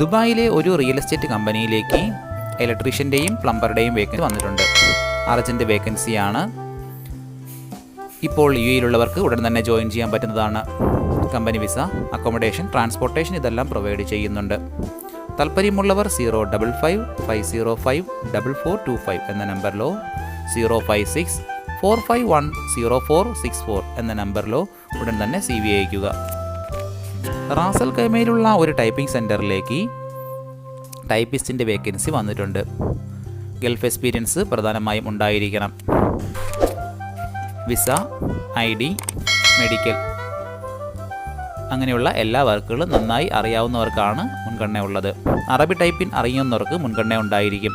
ദുബായിലെ ഒരു real estate കമ്പനിയിലേക്ക് ഇലക്ട്രീഷ്യന്റെയും പ്ലംബറുടെയും വേക്കൻസി വന്നിട്ടുണ്ട്. അർജന്റ് വേക്കൻസിയാണ്. ഇപ്പോൾ യു എയിലുള്ളവർക്ക് ഉടൻ തന്നെ ജോയിൻ ചെയ്യാൻ പറ്റുന്നതാണ്. കമ്പനി വിസ അക്കോമഡേഷൻ ട്രാൻസ്പോർട്ടേഷൻ ഇതെല്ലാം പ്രൊവൈഡ് ചെയ്യുന്നുണ്ട്. താല്പര്യമുള്ളവർ zero double five five zero five double four two five എന്ന നമ്പറിലോ zero five six four five one zero four six four എന്ന നമ്പറിലോ ഉടൻ തന്നെ സി വി അയക്കുക റാസൽ കൈമയിലുള്ള ഒരു ടൈപ്പിംഗ് സെന്ററിലേക്ക് ടൈപ്പിസ്റ്റിന്റെ വേക്കൻസി വന്നിട്ടുണ്ട്. ഗൾഫ് എക്സ്പീരിയൻസ് പ്രധാനമായും ഉണ്ടായിരിക്കണം. Visa I D medical. അങ്ങനെയുള്ള എല്ലാ വർക്കുകളും നന്നായി അറിയാവുന്നവർക്കാണ് മുൻഗണന ഉള്ളത്. അറബി ടൈപ്പിൻ അറിയുന്നവർക്ക് മുൻഗണന ഉണ്ടായിരിക്കും.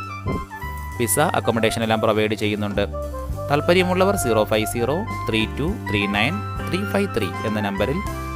വിസ അക്കോമഡേഷൻ എല്ലാം പ്രൊവൈഡ് ചെയ്യുന്നുണ്ട്. താല്പര്യമുള്ളവർ zero five zero three two three nine three five three എന്ന നമ്പറിൽ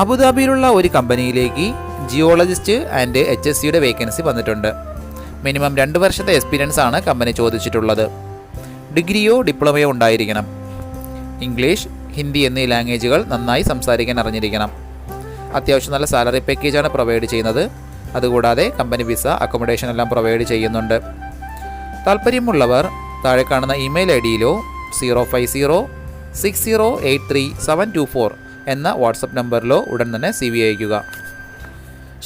അബുദാബിയിലുള്ള ഒരു കമ്പനിയിലേക്ക് ജിയോളജിസ്റ്റ് ആൻഡ് എച്ച് എസ് സിയുടെ വേക്കൻസി വന്നിട്ടുണ്ട്. മിനിമം രണ്ട് വർഷത്തെ എക്സ്പീരിയൻസ് ആണ് കമ്പനി ചോദിച്ചിട്ടുള്ളത്. ഡിഗ്രിയോ ഡിപ്ലോമയോ ഉണ്ടായിരിക്കണം. ഇംഗ്ലീഷ് ഹിന്ദി എന്നീ ലാംഗ്വേജുകൾ നന്നായി സംസാരിക്കാൻ അറിഞ്ഞിരിക്കണം. അത്യാവശ്യം നല്ല സാലറി പാക്കേജാണ് പ്രൊവൈഡ് ചെയ്യുന്നത്. അതുകൂടാതെ കമ്പനി വിസ അക്കോമഡേഷൻ എല്ലാം പ്രൊവൈഡ് ചെയ്യുന്നുണ്ട്. താല്പര്യമുള്ളവർ താഴെ കാണുന്ന email I ഡിയിലോ zero five zero six zero eight three seven two four എന്ന വാട്സപ്പ് നമ്പറിലോ ഉടൻ തന്നെ സി വി അയക്കുക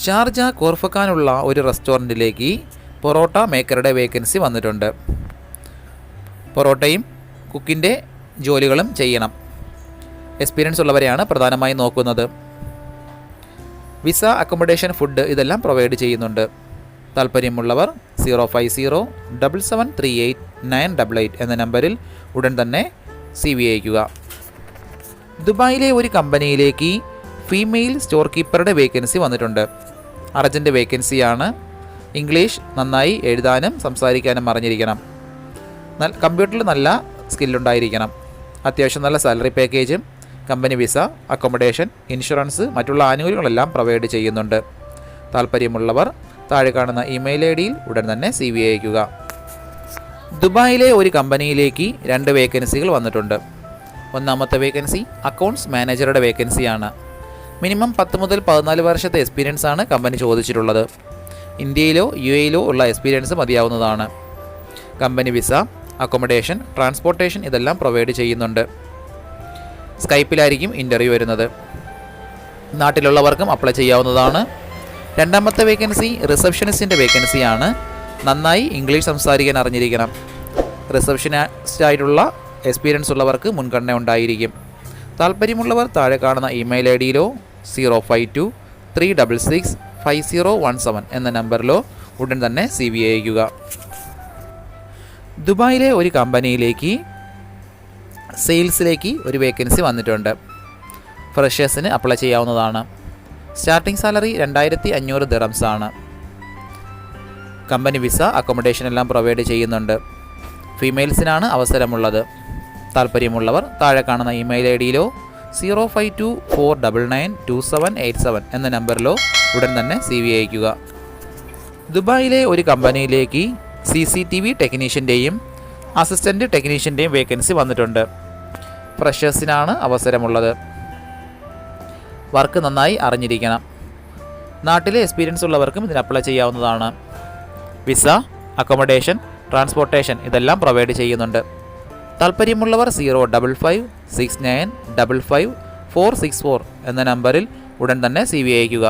ഷാർജ കോർഫക്കാനുള്ള ഒരു റെസ്റ്റോറന്റിലേക്ക് പൊറോട്ട മേക്കറുടെ വേക്കൻസി വന്നിട്ടുണ്ട്. പൊറോട്ടയും കുക്കിന്റെ ജോലികളും ചെയ്യണം. എക്സ്പീരിയൻസ് ഉള്ളവരെയാണ് പ്രധാനമായും നോക്കുന്നത്. വിസ അക്കോമഡേഷൻ ഫുഡ് ഇതെല്ലാം പ്രൊവൈഡ് ചെയ്യുന്നുണ്ട്. താല്പര്യമുള്ളവർ zero five zero double seven three eight nine double eight എന്ന നമ്പറിൽ ഉടൻ തന്നെ സി വി അയക്കുക ദുബായിലെ ഒരു കമ്പനിയിലേക്ക് ഫീമെയിൽ സ്റ്റോർ കീപ്പറുടെ വേക്കൻസി വന്നിട്ടുണ്ട്. അർജന്റ് വേക്കൻസിയാണ്. ഇംഗ്ലീഷ് നന്നായി എഴുതാനും സംസാരിക്കാനും അറിഞ്ഞിരിക്കണം. കമ്പ്യൂട്ടറിൽ നല്ല സ്കില്ലുണ്ടായിരിക്കണം. അത്യാവശ്യം നല്ല സാലറി പാക്കേജും കമ്പനി വിസ അക്കോമഡേഷൻ ഇൻഷുറൻസ് മറ്റുള്ള ആനുകൂല്യങ്ങളെല്ലാം പ്രൊവൈഡ് ചെയ്യുന്നുണ്ട്. താല്പര്യമുള്ളവർ താഴെ കാണുന്ന ഇമെയിൽ ഐ ഡിയിൽ ഉടൻ തന്നെ സി വി അയക്കുക ദുബായിലെ ഒരു കമ്പനിയിലേക്ക് രണ്ട് വേക്കൻസികൾ വന്നിട്ടുണ്ട്. ഒന്നാമത്തെ വേക്കൻസി അക്കൗണ്ട്സ് മാനേജറുടെ വേക്കൻസിയാണ് മിനിമം പത്ത് മുതൽ പതിനാല് വർഷത്തെ എക്സ്പീരിയൻസ് ആണ് കമ്പനി ചോദിച്ചിട്ടുള്ളത്. ഇന്ത്യയിലോ യു എയിലോ ഉള്ള എക്സ്പീരിയൻസ് മതിയാവുന്നതാണ്. കമ്പനി വിസ അക്കോമഡേഷൻ ട്രാൻസ്പോർട്ടേഷൻ ഇതെല്ലാം പ്രൊവൈഡ് ചെയ്യുന്നുണ്ട്. സ്കൈപ്പിലായിരിക്കും ഇന്റർവ്യൂ വരുന്നത്. നാട്ടിലുള്ളവർക്കും അപ്ലൈ ചെയ്യാവുന്നതാണ്. രണ്ടാമത്തെ വേക്കൻസി റിസപ്ഷനിസ്റ്റിന്റെ വേക്കൻസിയാണ് നന്നായി ഇംഗ്ലീഷ് സംസാരിക്കാൻ അറിഞ്ഞിരിക്കണം. റിസപ്ഷനിസ്റ്റ് ആയിട്ടുള്ള എക്സ്പീരിയൻസ് ഉള്ളവർക്ക് മുൻഗണന ഉണ്ടായിരിക്കും. താല്പര്യമുള്ളവർ താഴെ കാണുന്ന email I ഡിയിലോ zero five two three double six five zero one seven എന്ന നമ്പറിലോ ഉടൻ തന്നെ സി വി അയക്കുക ദുബായിലെ ഒരു കമ്പനിയിലേക്ക് സെയിൽസിലേക്ക് ഒരു വേക്കൻസി വന്നിട്ടുണ്ട്. ഫ്രഷേഴ്സിന് അപ്ലൈ ചെയ്യാവുന്നതാണ്. സ്റ്റാർട്ടിംഗ് സാലറി രണ്ടായിരത്തി അഞ്ഞൂറ് ദിറംസ് ആണ്. കമ്പനി വിസ അക്കോമഡേഷൻ എല്ലാം പ്രൊവൈഡ് ചെയ്യുന്നുണ്ട്. ഫീമെയിൽസിനാണ് അവസരമുള്ളത്. താല്പര്യമുള്ളവർ താഴെ കാണുന്ന email I ഡിയിലോ zero five two four double nine two seven eight seven എന്ന നമ്പറിലോ ഉടൻ തന്നെ സി വി അയക്കുക ദുബായിലെ ഒരു കമ്പനിയിലേക്ക് സി സി ടി വി ടെക്നീഷ്യന്റെയും അസിസ്റ്റന്റ് ടെക്നീഷ്യന്റെയും വേക്കൻസി വന്നിട്ടുണ്ട്. ഫ്രഷേഴ്സിനാണ് അവസരമുള്ളത്. വർക്ക് നന്നായി അറിഞ്ഞിരിക്കണം. നാട്ടിലെ എക്സ്പീരിയൻസ് ഉള്ളവർക്കും ഇതിന് അപ്ലൈ ചെയ്യാവുന്നതാണ്. വിസ അക്കോമഡേഷൻ ട്രാൻസ്പോർട്ടേഷൻ ഇതെല്ലാം പ്രൊവൈഡ് ചെയ്യുന്നുണ്ട്. താല്പര്യമുള്ളവർ zero double five six nine double five four six four എന്ന നമ്പറിൽ ഉടൻ തന്നെ സി വി അയക്കുക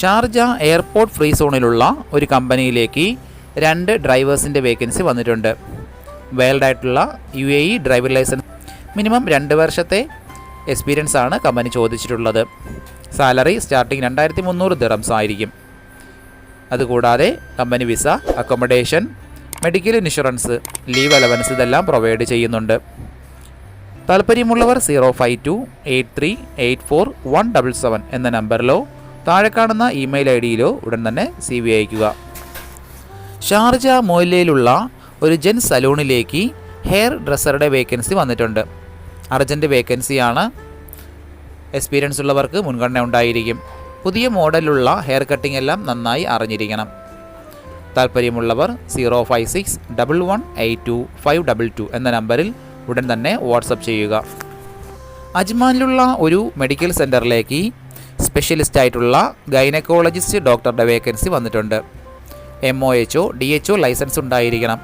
ഷാർജ എയർപോർട്ട് ഫ്രീ സോണിലുള്ള ഒരു കമ്പനിയിലേക്ക് രണ്ട് ഡ്രൈവേഴ്സിന്റെ വേക്കൻസി വന്നിട്ടുണ്ട്. വേൾഡായിട്ടുള്ള U A E driver licence minimum രണ്ട് വർഷത്തെ എക്സ്പീരിയൻസ് ആണ് കമ്പനി ചോദിച്ചിട്ടുള്ളത്. സാലറി സ്റ്റാർട്ടിങ് രണ്ടായിരത്തി മുന്നൂറ് ദിറംസ് ആയിരിക്കും. അതുകൂടാതെ company visa accommodation medical insurance leave allowance ഇതെല്ലാം പ്രൊവൈഡ് ചെയ്യുന്നുണ്ട്. താല്പര്യമുള്ളവർ zero five two eight three eight four one double seven എന്ന നമ്പറിലോ താഴെ കാണുന്ന ഇമെയിൽ ഐ ഡിയിലോ ഉടൻ തന്നെ സി വി അയക്കുക ഷാർജ മൊയിലയിലുള്ള ഒരു ജെൻ സലൂണിലേക്ക് ഹെയർ ഡ്രസ്സറുടെ വേക്കൻസി വന്നിട്ടുണ്ട്. അർജന്റ് വേക്കൻസിയാണ്. എക്സ്പീരിയൻസ് ഉള്ളവർക്ക് മുൻഗണന ഉണ്ടായിരിക്കും. പുതിയ മോഡലുള്ള ഹെയർ കട്ടിംഗ് എല്ലാം നന്നായി അറിഞ്ഞിരിക്കണം. താല്പര്യമുള്ളവർ zero five six double one eight two five double two എന്ന നമ്പറിൽ ഉടൻ തന്നെ വാട്സപ്പ് ചെയ്യുക. അജ്മാനിലുള്ള ഒരു മെഡിക്കൽ സെന്ററിലേക്ക് സ്പെഷ്യലിസ്റ്റ് ആയിട്ടുള്ള ഗൈനക്കോളജിസ്റ്റ് ഡോക്ടറുടെ വേക്കൻസി വന്നിട്ടുണ്ട്. M O H O D H O licence ഉണ്ടായിരിക്കണം.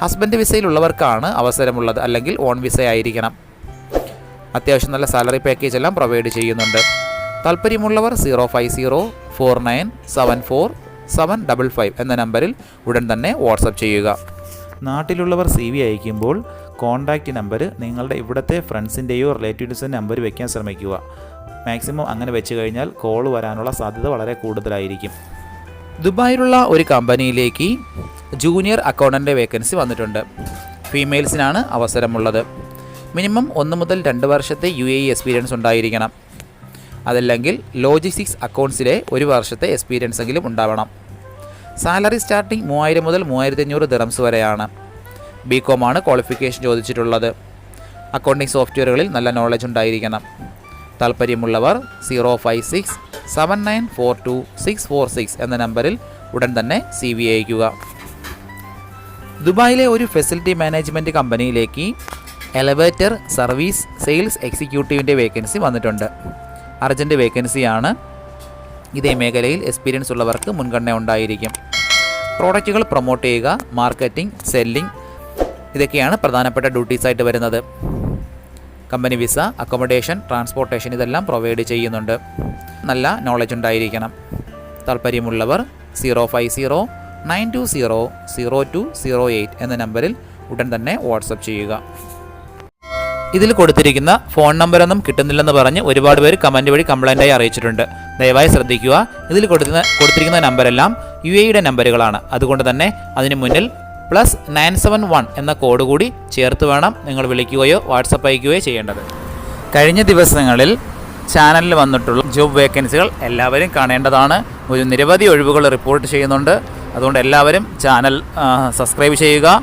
ഹസ്ബൻഡ് വിസയിലുള്ളവർക്കാണ് അവസരമുള്ളത് അല്ലെങ്കിൽ ഓൺ വിസ ആയിരിക്കണം. അത്യാവശ്യം നല്ല സാലറി പാക്കേജ് എല്ലാം പ്രൊവൈഡ് ചെയ്യുന്നുണ്ട്. താല്പര്യമുള്ളവർ zero five zero four nine seven four seven double five എന്ന നമ്പറിൽ ഉടൻ തന്നെ വാട്സപ്പ് ചെയ്യുക. നാട്ടിലുള്ളവർ സി വി അയക്കുമ്പോൾ കോൺടാക്റ്റ് നമ്പർ നിങ്ങളുടെ ഇവിടുത്തെ ഫ്രണ്ട്സിന്റെയോ റിലേറ്റീവ്സിന്റെ നമ്പർ വയ്ക്കാൻ ശ്രമിക്കുക. മാക്സിമം അങ്ങനെ വെച്ച് കഴിഞ്ഞാൽ കോൾ വരാനുള്ള സാധ്യത വളരെ കൂടുതലായിരിക്കും. ദുബായിലുള്ള ഒരു കമ്പനിയിലേക്ക് ജൂനിയർ അക്കൗണ്ടന്റെ വേക്കൻസി വന്നിട്ടുണ്ട്. ഫീമെയിൽസിനാണ് അവസരമുള്ളത്. മിനിമം ഒന്ന് മുതൽ രണ്ട് വർഷത്തെ യു എ എക്സ്പീരിയൻസ് ഉണ്ടായിരിക്കണം. അതല്ലെങ്കിൽ ലോജിസ്റ്റിക്സ് അക്കൗണ്ട്സിലെ ഒരു വർഷത്തെ എക്സ്പീരിയൻസ് എങ്കിലും ഉണ്ടാവണം. സാലറി സ്റ്റാർട്ടിംഗ് മൂവായിരം മുതൽ മൂവായിരത്തി അഞ്ഞൂറ് ദിറംസ് വരെയാണ്. ബി കോമാണ് ക്വാളിഫിക്കേഷൻ ചോദിച്ചിട്ടുള്ളത്. അക്കൗണ്ടിംഗ് സോഫ്റ്റ്വെയറുകളിൽ നല്ല നോളജ് ഉണ്ടായിരിക്കണം. താല്പര്യമുള്ളവർ zero five six seven nine four two six four six എന്ന നമ്പറിൽ ഉടൻ തന്നെ സി വി അയക്കുക ദുബായിലെ ഒരു ഫെസിലിറ്റി മാനേജ്മെന്റ് കമ്പനിയിലേക്ക് എലവേറ്റർ സർവീസ് സെയിൽസ് എക്സിക്യൂട്ടീവിന്റെ വേക്കൻസി വന്നിട്ടുണ്ട്. അർജന്റ് വേക്കൻസിയാണ്. ഇതേ മേഖലയിൽ എക്സ്പീരിയൻസ് ഉള്ളവർക്ക് മുൻഗണന ഉണ്ടായിരിക്കും. പ്രോഡക്റ്റുകൾ പ്രൊമോട്ട് ചെയ്യുക മാർക്കറ്റിംഗ് സെല്ലിംഗ് ഇതൊക്കെയാണ് പ്രധാനപ്പെട്ട ഡ്യൂട്ടീസ് ആയിട്ട് വരുന്നത്. കമ്പനി വിസ അക്കോമഡേഷൻ ട്രാൻസ്പോർട്ടേഷൻ ഇതെല്ലാം പ്രൊവൈഡ് ചെയ്യുന്നുണ്ട്. നല്ല നോളജ് ഉണ്ടായിരിക്കണം. താല്പര്യമുള്ളവർ zero five zero nine two zero zero two zero eight എന്ന നമ്പറിൽ ഉടൻ തന്നെ വാട്സപ്പ് ചെയ്യുക. ഇതിൽ കൊടുത്തിരിക്കുന്ന ഫോൺ നമ്പറൊന്നും കിട്ടുന്നില്ലെന്ന് പറഞ്ഞ് ഒരുപാട് പേര് കമന്റ് വഴി കംപ്ലൈന്റായി അറിയിച്ചിട്ടുണ്ട്. ദയവായി ശ്രദ്ധിക്കുക. ഇതിൽ കൊടുക്കുന്ന കൊടുത്തിരിക്കുന്ന നമ്പരെല്ലാം യു എയുടെ നമ്പറുകളാണ്. അതുകൊണ്ട് തന്നെ അതിന് മുന്നിൽ പ്ലസ് നയൻ സെവൻ വൺ എന്ന കോഡ് കൂടി ചേർത്ത് വേണം നിങ്ങൾ വിളിക്കുകയോ വാട്സപ്പ് അയക്കുകയോ ചെയ്യേണ്ടത്. കഴിഞ്ഞ ദിവസങ്ങളിൽ ചാനലിൽ വന്നിട്ടുള്ള ജോബ് വേക്കൻസികൾ എല്ലാവരും കാണേണ്ടതാണ്. ഒരു നിരവധി ഒഴിവുകൾ റിപ്പോർട്ട് ചെയ്യുന്നുണ്ട്. അതുകൊണ്ട് എല്ലാവരും ചാനൽ സബ്സ്ക്രൈബ് ചെയ്യുക.